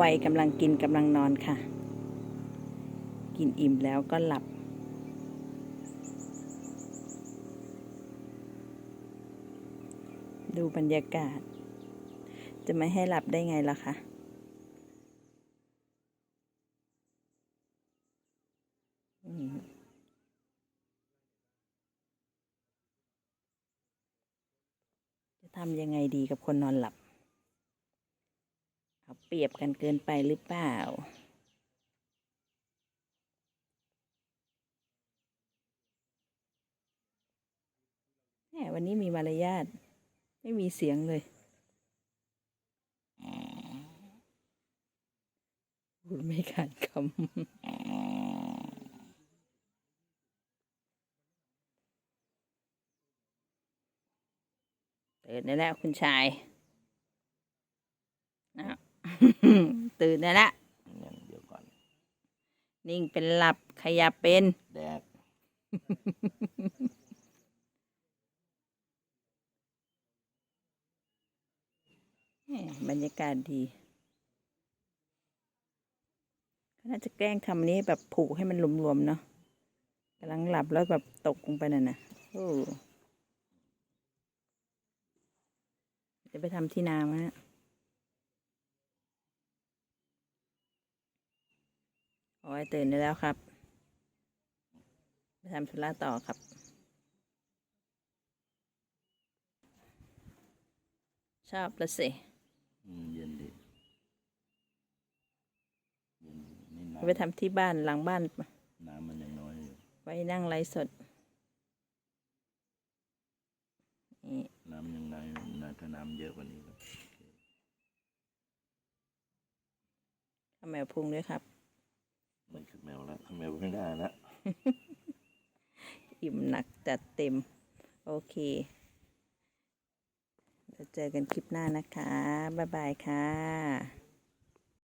วัยกำลังกินกำลังนอนค่ะ กินอิ่มแล้วก็หลับ ดูบรรยากาศ จะไม่ให้หลับได้ไงล่ะคะจะทำยังไงดีกับคนนอนหลับ เอาเปรียบกันเกินไปหรือเปล่า แหมวันนี้มีมารยาท ไม่มีเสียงเลยพูดไม่ขาดคำตื่นได้แล้วคุณชาย ตื่นได้แล้วยังเดี๋ยวก่อน นิ่งเป็นหลับขยับเป็น แดกแหมบรรยากาศดีเขาน่าจะแกล้งทำนี้แบบผูกให้มันหลวมๆเนาะกำลังหลับแล้วแบบตกลงไปน่ะนะโอ้จะไปทำที่นามาฮะ โอ้ยตื่นได้แล้วครับไปทำธุระต่อครับ ชอบละสิอืมเย็นดีเย็นดีนี่น้ไปทำที่บ้านหลังบ้านำน้ำมันยังน้อยอยู่ไว้นั่งไลฟ์สดนี่น้ำยังน้อยน้ำถ้าน้ำเยอะกว่านี้ก็ข้าวแมวพุงด้วยครับไม่คือ แมวแล้วแมวไม่ได้นะ อิ่มหนักจัดเต็ม โอเคเราเจอกันคลิปหน้านะคะ บ๊ายบายค่ะ